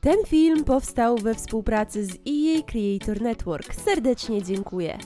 Ten film powstał we współpracy z EA Creator Network. Serdecznie dziękuję.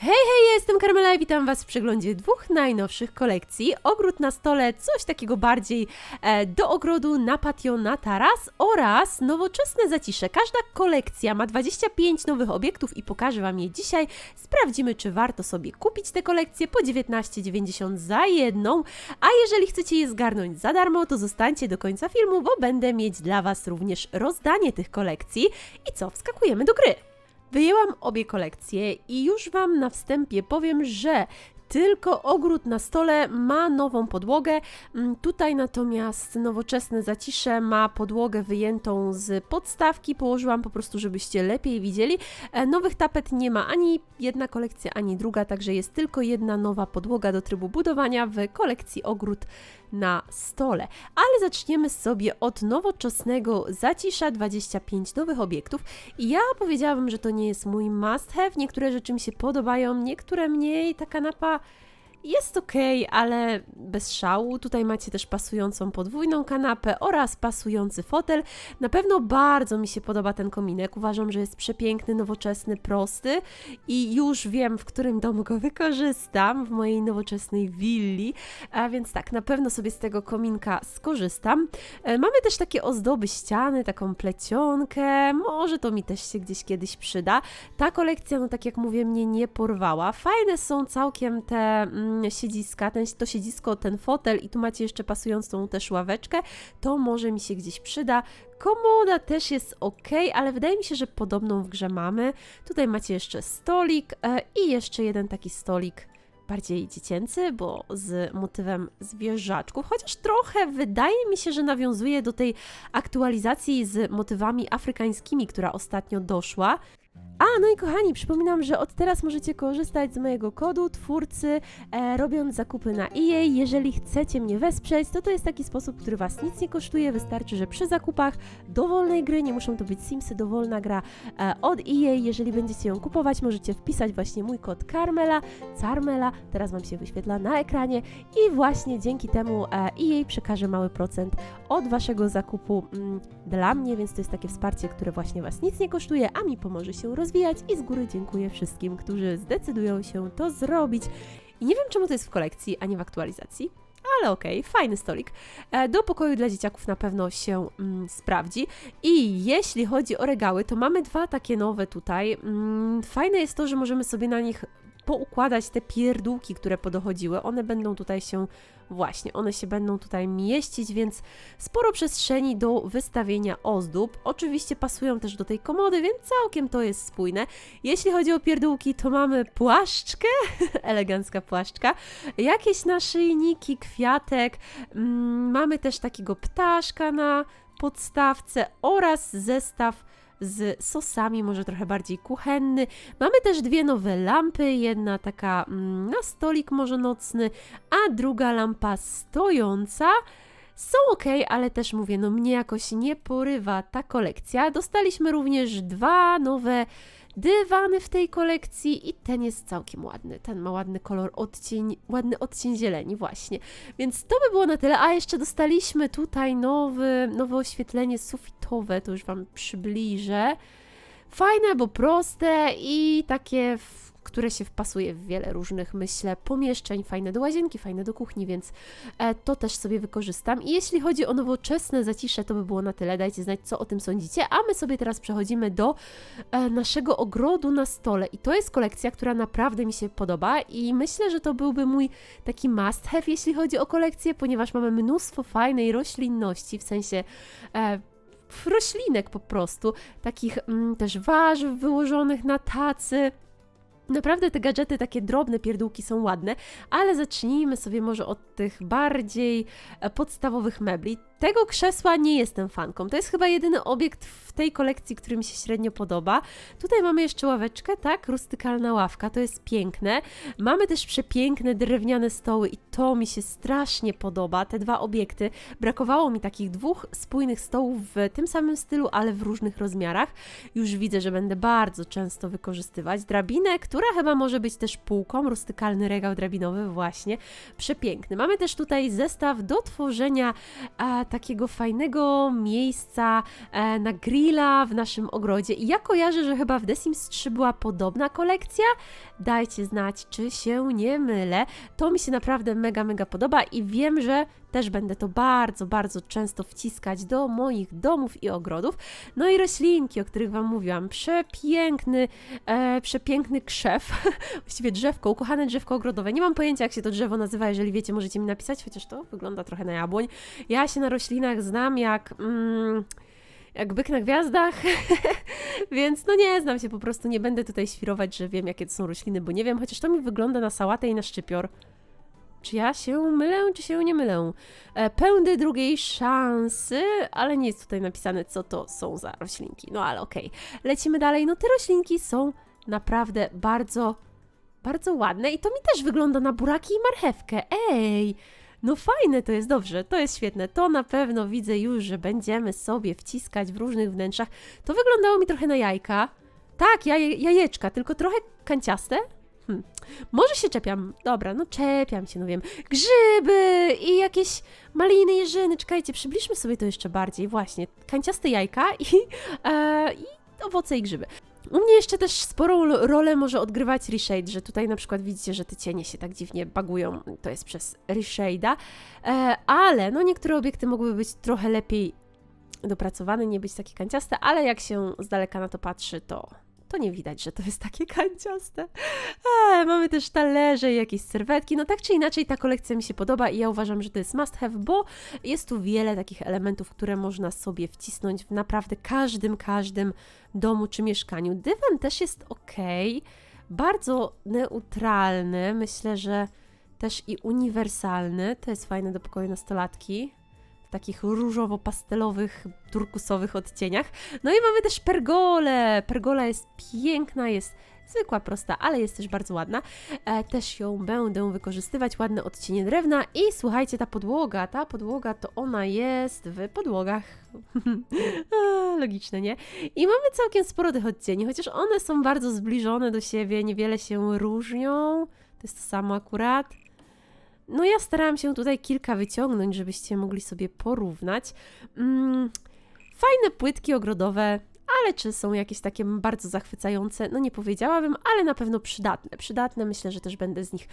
Hej, hej, jestem Karmela i witam Was w przeglądzie dwóch najnowszych kolekcji. Ogród na stole, coś takiego bardziej e, do ogrodu na patio na taras oraz nowoczesne zacisze. Każda kolekcja ma 25 nowych obiektów i pokażę Wam je dzisiaj. Sprawdzimy, czy warto sobie kupić te kolekcje po 19,90 za jedną, a jeżeli chcecie je zgarnąć za darmo, to zostańcie do końca filmu, bo będę mieć dla Was również rozdanie tych kolekcji. I co, wskakujemy do gry. Wyjęłam obie kolekcje i już Wam na wstępie powiem, że tylko ogród na stole ma nową podłogę. Mm, Tutaj natomiast nowoczesne zacisze ma podłogę wyjętą z podstawki. Położyłam po prostu, żebyście lepiej widzieli. E, Nowych tapet nie ma ani jedna kolekcja, ani druga, także jest tylko jedna nowa podłoga do trybu budowania w kolekcji ogród na stole. Ale zaczniemy sobie od nowoczesnego zacisza 25 nowych obiektów. Ja powiedziałabym, że to nie jest mój must have. Niektóre rzeczy mi się podobają, niektóre mniej. Ta kanapa jest ok, ale bez szału. Tutaj macie też pasującą podwójną kanapę oraz pasujący fotel. Na pewno bardzo mi się podoba ten kominek. Uważam, że jest przepiękny, nowoczesny, prosty i już wiem, w którym domu go wykorzystam, w mojej nowoczesnej willi. A więc tak, na pewno sobie z tego kominka skorzystam. E, Mamy też takie ozdoby ściany, taką plecionkę. Może to mi też się gdzieś kiedyś przyda. Ta kolekcja, no tak jak mówię, mnie nie porwała. Fajne są całkiem te mm, siedziska, ten, to siedzisko, ten fotel i tu macie jeszcze pasującą też ławeczkę. To może mi się gdzieś przyda. Komoda też jest ok, ale wydaje mi się, że podobną w grze mamy. Tutaj macie jeszcze stolik e, i jeszcze jeden taki stolik bardziej dziecięcy, bo z motywem zwierzaczków, chociaż trochę wydaje mi się, że nawiązuje do tej aktualizacji z motywami afrykańskimi, która ostatnio doszła. A, no i kochani, przypominam, że od teraz możecie korzystać z mojego kodu twórcy, e, robiąc zakupy na EA. Jeżeli chcecie mnie wesprzeć, to to jest taki sposób, który Was nic nie kosztuje. Wystarczy, że przy zakupach dowolnej gry, nie muszą to być Simsy, dowolna gra e, od EA. Jeżeli będziecie ją kupować, możecie wpisać właśnie mój kod Carmela, Carmela, teraz Wam się wyświetla na ekranie i właśnie dzięki temu e, EA przekaże mały procent od Waszego zakupu mm, dla mnie, więc to jest takie wsparcie, które właśnie Was nic nie kosztuje, a mi pomoże się rozwijać i z góry dziękuję wszystkim, którzy zdecydują się to zrobić. I nie wiem, czemu to jest w kolekcji, a nie w aktualizacji. Ale okej, fajny stolik. E, Do pokoju dla dzieciaków na pewno się mm, sprawdzi. I jeśli chodzi o regały, to mamy dwa takie nowe tutaj. Mm, Fajne jest to, że możemy sobie na nich poukładać te pierdółki, które podochodziły. One będą tutaj się, właśnie, one się będą tutaj mieścić, więc sporo przestrzeni do wystawienia ozdób. Oczywiście pasują też do tej komody, więc całkiem to jest spójne. Jeśli chodzi o pierdółki, to mamy płaszczkę, elegancka płaszczka, jakieś naszyjniki, kwiatek, mm, mamy też takiego ptaszka na podstawce oraz zestaw z sosami, może trochę bardziej kuchenny. Mamy też dwie nowe lampy, jedna taka mm, na stolik może nocny, a druga lampa stojąca. Są ok, ale też mówię, no mnie jakoś nie porywa ta kolekcja. Dostaliśmy również dwa nowe dywany w tej kolekcji i ten jest całkiem ładny. Ten ma ładny kolor, odcień, ładny odcień zieleni właśnie. Więc to by było na tyle. A jeszcze dostaliśmy tutaj nowy, nowe oświetlenie sufitowe, to już Wam przybliżę. Fajne, bo proste i takie, które się wpasuje w wiele różnych, myślę, pomieszczeń. Fajne do łazienki, fajne do kuchni, więc e, to też sobie wykorzystam. I jeśli chodzi o nowoczesne zacisze, to by było na tyle. Dajcie znać, co o tym sądzicie. A my sobie teraz przechodzimy do e, naszego ogrodu na stole. I to jest kolekcja, która naprawdę mi się podoba i myślę, że to byłby mój taki must have, jeśli chodzi o kolekcję, ponieważ mamy mnóstwo fajnej roślinności, w sensie e, roślinek po prostu, takich mm, też warzyw wyłożonych na tacy. Naprawdę te gadżety, takie drobne pierdółki są ładne, ale zacznijmy sobie może od tych bardziej e, podstawowych mebli. Tego krzesła nie jestem fanką. To jest chyba jedyny obiekt w tej kolekcji, który mi się średnio podoba. Tutaj mamy jeszcze ławeczkę, tak? Rustykalna ławka, to jest piękne. Mamy też przepiękne drewniane stoły i to mi się strasznie podoba. Te dwa obiekty. Brakowało mi takich dwóch spójnych stołów w tym samym stylu, ale w różnych rozmiarach. Już widzę, że będę bardzo często wykorzystywać. Drabinę, która chyba może być też półką, rustykalny regał drabinowy, właśnie. Przepiękny. Mamy też tutaj zestaw do tworzenia takiego fajnego miejsca e, na grilla w naszym ogrodzie. I ja kojarzę, że chyba w The Sims 3 była podobna kolekcja. Dajcie znać, czy się nie mylę. To mi się naprawdę mega, mega podoba i wiem, że też będę to bardzo, bardzo często wciskać do moich domów i ogrodów. No i roślinki, o których Wam mówiłam. Przepiękny, e, przepiękny krzew, właściwie drzewko, ukochane drzewko ogrodowe. Nie mam pojęcia, jak się to drzewo nazywa, jeżeli wiecie, możecie mi napisać, chociaż to wygląda trochę na jabłoń. Ja się na roślinach znam jak... Mm, jak byk na gwiazdach, więc no nie znam się, po prostu nie będę tutaj świrować, że wiem jakie to są rośliny, bo nie wiem, chociaż to mi wygląda na sałatę i na szczypior. Czy ja się mylę, czy się nie mylę? E, pędy drugiej szansy, ale nie jest tutaj napisane, co to są za roślinki. No ale okej, lecimy dalej. No te roślinki są naprawdę bardzo, bardzo ładne i to mi też wygląda na buraki i marchewkę. Ej! No fajne to jest, dobrze, to jest świetne. To na pewno widzę już, że będziemy sobie wciskać w różnych wnętrzach. To wyglądało mi trochę na jajka. Tak, jaje, jajeczka, tylko trochę kanciaste. Hm. Może się czepiam. Dobra, no czepiam się, no wiem. Grzyby i jakieś maliny, jeżyny. Czekajcie, przybliżmy sobie to jeszcze bardziej. Właśnie, kanciaste jajka i, e, i owoce i grzyby. U mnie jeszcze też sporą rolę może odgrywać reshade, że tutaj na przykład widzicie, że te cienie się tak dziwnie bagują, to jest przez reshade'a, e, ale no niektóre obiekty mogłyby być trochę lepiej dopracowane, nie być takie kanciaste, ale jak się z daleka na to patrzy, to, to nie widać, że to jest takie kanciaste. E, mamy też talerze i jakieś serwetki, no tak czy inaczej ta kolekcja mi się podoba i ja uważam, że to jest must have, bo jest tu wiele takich elementów, które można sobie wcisnąć w naprawdę każdym, każdym domu czy mieszkaniu. Dywan też jest ok, bardzo neutralny, myślę, że też i uniwersalny. To jest fajne do pokoju nastolatki. W takich różowo-pastelowych, turkusowych odcieniach. No i mamy też pergolę. Pergola jest piękna, jest zwykła, prosta, ale jest też bardzo ładna. E, też ją będę wykorzystywać, ładne odcienie drewna i słuchajcie, ta podłoga, ta podłoga to ona jest w podłogach. Logiczne, nie? I mamy całkiem sporo tych odcieni, chociaż one są bardzo zbliżone do siebie, niewiele się różnią. To jest to samo akurat. No ja starałam się tutaj kilka wyciągnąć, żebyście mogli sobie porównać. Mm, fajne płytki ogrodowe, ale czy są jakieś takie bardzo zachwycające? No nie powiedziałabym, ale na pewno przydatne. Przydatne, myślę, że też będę z nich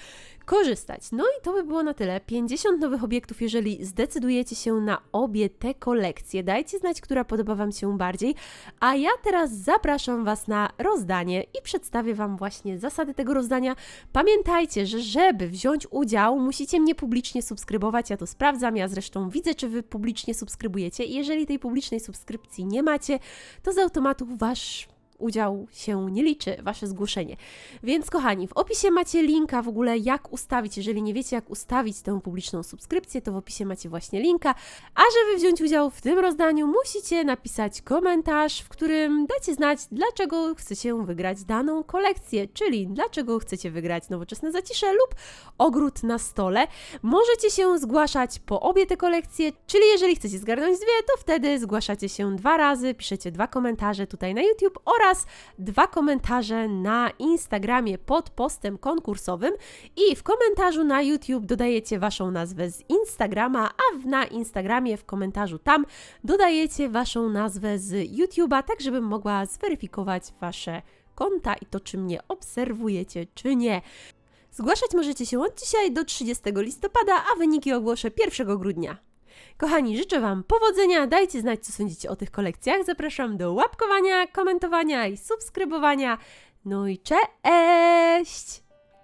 korzystać. No i to by było na tyle. 50 nowych obiektów, jeżeli zdecydujecie się na obie te kolekcje. Dajcie znać, która podoba Wam się bardziej. A ja teraz zapraszam Was na rozdanie i przedstawię Wam właśnie zasady tego rozdania. Pamiętajcie, że żeby wziąć udział, musicie mnie publicznie subskrybować. Ja to sprawdzam, ja zresztą widzę, czy Wy publicznie subskrybujecie. Jeżeli tej publicznej subskrypcji nie macie, to z automático vais udział się nie liczy, Wasze zgłoszenie. Więc kochani, w opisie macie linka w ogóle jak ustawić, jeżeli nie wiecie jak ustawić tę publiczną subskrypcję, to w opisie macie właśnie linka, a żeby wziąć udział w tym rozdaniu, musicie napisać komentarz, w którym dacie znać, dlaczego chcecie wygrać daną kolekcję, czyli dlaczego chcecie wygrać nowoczesne zacisze lub ogród na stole. Możecie się zgłaszać po obie te kolekcje, czyli jeżeli chcecie zgarnąć dwie, to wtedy zgłaszacie się dwa razy, piszecie dwa komentarze tutaj na YouTube oraz dwa komentarze na Instagramie pod postem konkursowym i w komentarzu na YouTube dodajecie waszą nazwę z Instagrama, a na Instagramie w komentarzu tam dodajecie waszą nazwę z YouTube'a, tak żebym mogła zweryfikować wasze konta i to, czy mnie obserwujecie, czy nie. Zgłaszać możecie się od dzisiaj do 30 listopada, a wyniki ogłoszę 1 grudnia. Kochani, życzę Wam powodzenia, dajcie znać, co sądzicie o tych kolekcjach. Zapraszam do łapkowania, komentowania i subskrybowania. No i cześć!